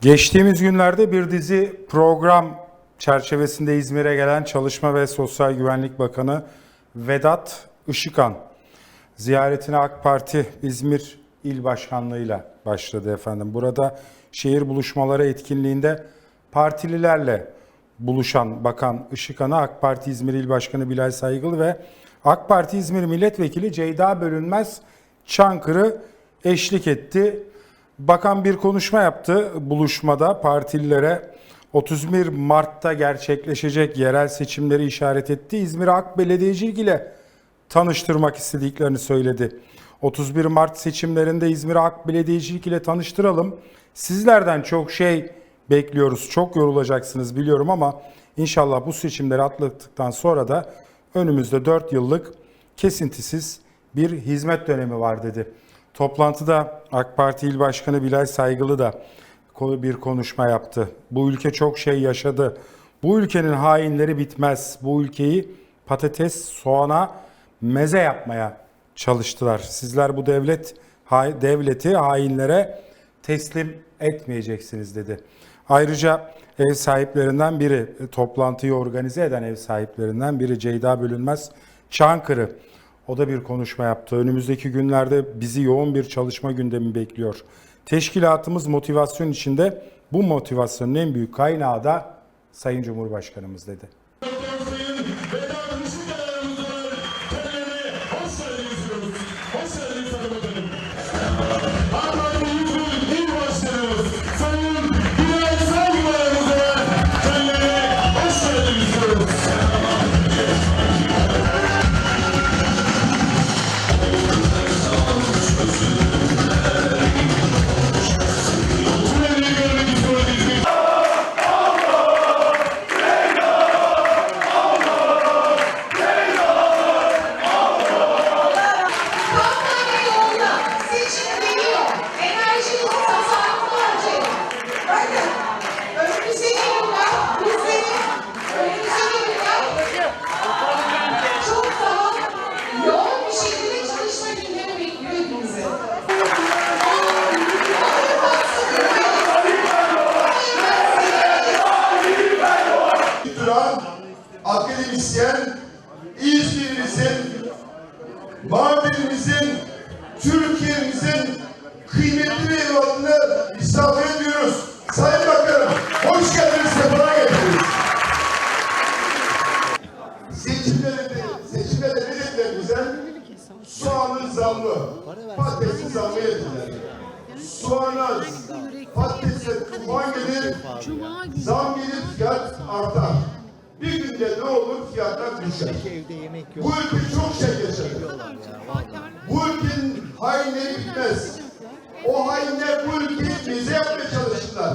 Geçtiğimiz günlerde bir dizi program çerçevesinde İzmir'e gelen Çalışma ve Sosyal Güvenlik Bakanı Vedat Işıkan ziyaretine AK Parti İzmir İl Başkanlığı'yla başladı efendim. Burada şehir buluşmaları etkinliğinde partililerle buluşan Bakan Işıkan'a AK Parti İzmir İl Başkanı Bilal Saygılı ve AK Parti İzmir Milletvekili Ceyda Bölünmez Çankırı eşlik etti. Bakan bir konuşma yaptı buluşmada partililere 31 Mart'ta gerçekleşecek yerel seçimleri işaret etti. İzmir AK Belediyecilik ile tanıştırmak istediklerini söyledi. 31 Mart seçimlerinde İzmir AK Belediyecilik ile tanıştıralım. Sizlerden çok şey bekliyoruz. Çok yorulacaksınız biliyorum ama inşallah bu seçimleri atlattıktan sonra da önümüzde 4 yıllık kesintisiz bir hizmet dönemi var dedi. Toplantıda AK Parti İl Başkanı Bilal Saygılı da bir konuşma yaptı. Bu ülke çok şey yaşadı. Bu ülkenin hainleri bitmez. Bu ülkeyi patates, soğana meze yapmaya çalıştılar. Sizler bu devlet devleti hainlere teslim etmeyeceksiniz dedi. Ayrıca ev sahiplerinden biri, e, toplantıyı organize eden ev sahiplerinden biri Ceyda Bölünmez Çankırı. O da bir konuşma yaptı. Önümüzdeki günlerde bizi yoğun bir çalışma gündemi bekliyor. Teşkilatımız motivasyon içinde. Bu motivasyonun en büyük kaynağı da Sayın Cumhurbaşkanımız dedi. Duran akademisyen İzmir'imizin, Mardin'imizin, Türkiye'mizin kıymetli evladını misafir ediyoruz. Sayın Bakanım, hoş geldiniz, sefalar getirdiniz. Seçimlerde, seçimlerde bize? Soğanın zammı, patatesin zammı dediler. Soğana, patatese tufan gelir, Zam gelir fiyat artar. Bir günde ne olur fiyatlar düşer. Yok. Bu ülke çok şey yaşadı. Bu ülkenin hainleri bitmez. O hainler bu ülkeyi meze yapmaya çalıştılar.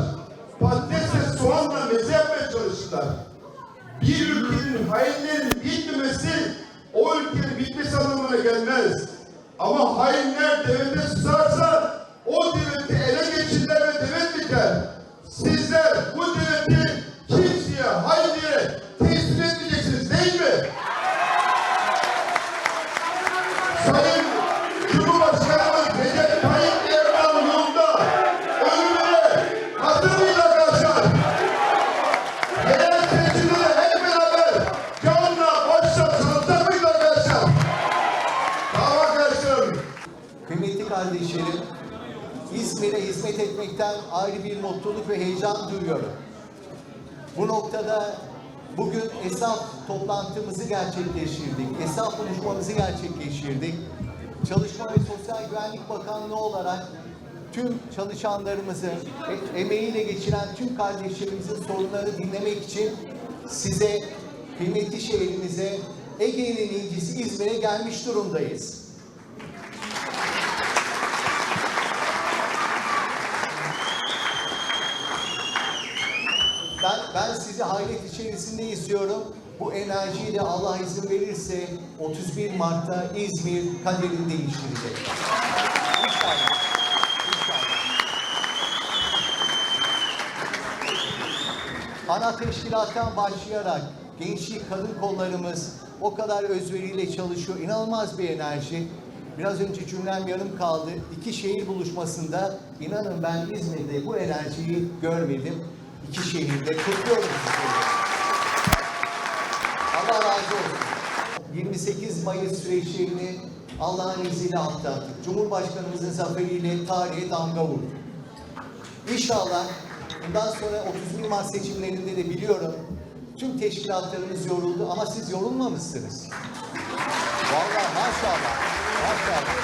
Patates ve soğanla meze yapmaya çalıştılar. Bir ülkenin hainlerin bitmemesi o ülkenin bitmesi anlamına gelmez. Ama hainler devlete susarsa o devleti Kıymetli kardeşlerim, İzmir'e hizmet etmekten ayrı bir mutluluk ve heyecan duyuyorum. Bu noktada bugün esnaf toplantımızı gerçekleştirdik. Esnaf buluşmamızı gerçekleştirdik. Çalışma ve Sosyal Güvenlik Bakanlığı olarak tüm çalışanlarımızı, e- emeğiyle geçiren tüm kardeşlerimizin sorunları dinlemek için size, kıymetli şehrimize, Ege'nin incisi İzmir'e gelmiş durumdayız. Ben, ben sizi hayret içerisinde istiyorum. Bu enerjiyle Allah izin verirse 31 Mart'ta İzmir kaderini değiştirecek. İnşallah. Ana teşkilattan başlayarak gençlik kadın kollarımız o kadar özveriyle çalışıyor. İnanılmaz bir enerji. Biraz önce cümlem yarım kaldı. İki şehir buluşmasında inanın ben İzmir'de bu enerjiyi görmedim. İki şehirde kutluyorum sizleri. Allah razı olsun. 28 Mayıs süreçlerini Allah'ın izniyle atlattık. Cumhurbaşkanımızın zaferiyle tarihe damga vurduk. İnşallah bundan sonra 31 Mart seçimlerinde de biliyorum tüm teşkilatlarımız yoruldu ama siz yorulmamışsınız. Vallahi maşallah, maşallah.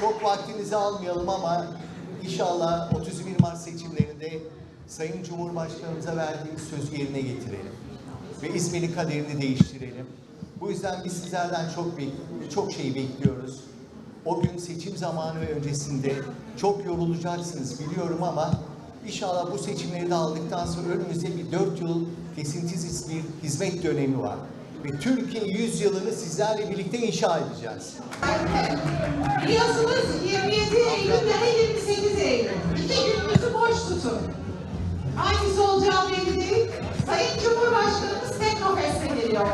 Çok vaktinizi almayalım ama inşallah 31 Mart seçimlerinde Sayın Cumhurbaşkanımıza verdiğimiz sözü yerine getirelim. Ve İzmir'in kaderini değiştirelim. Bu yüzden biz sizlerden çok çok şey bekliyoruz. O gün seçim zamanı ve öncesinde çok yorulacaksınız biliyorum ama inşallah bu seçimleri de aldıktan sonra önümüzde bir dört yıl kesintisiz bir hizmet dönemi var. Ve Türkiye 100 yılını sizlerle birlikte inşa edeceğiz. Biliyorsunuz 27 Eylül ve 28 Eylül. İki gününüzü boş tutun. Hangisi olacağı belli değil. Sayın Cumhurbaşkanımız Teknofest'e geliyor.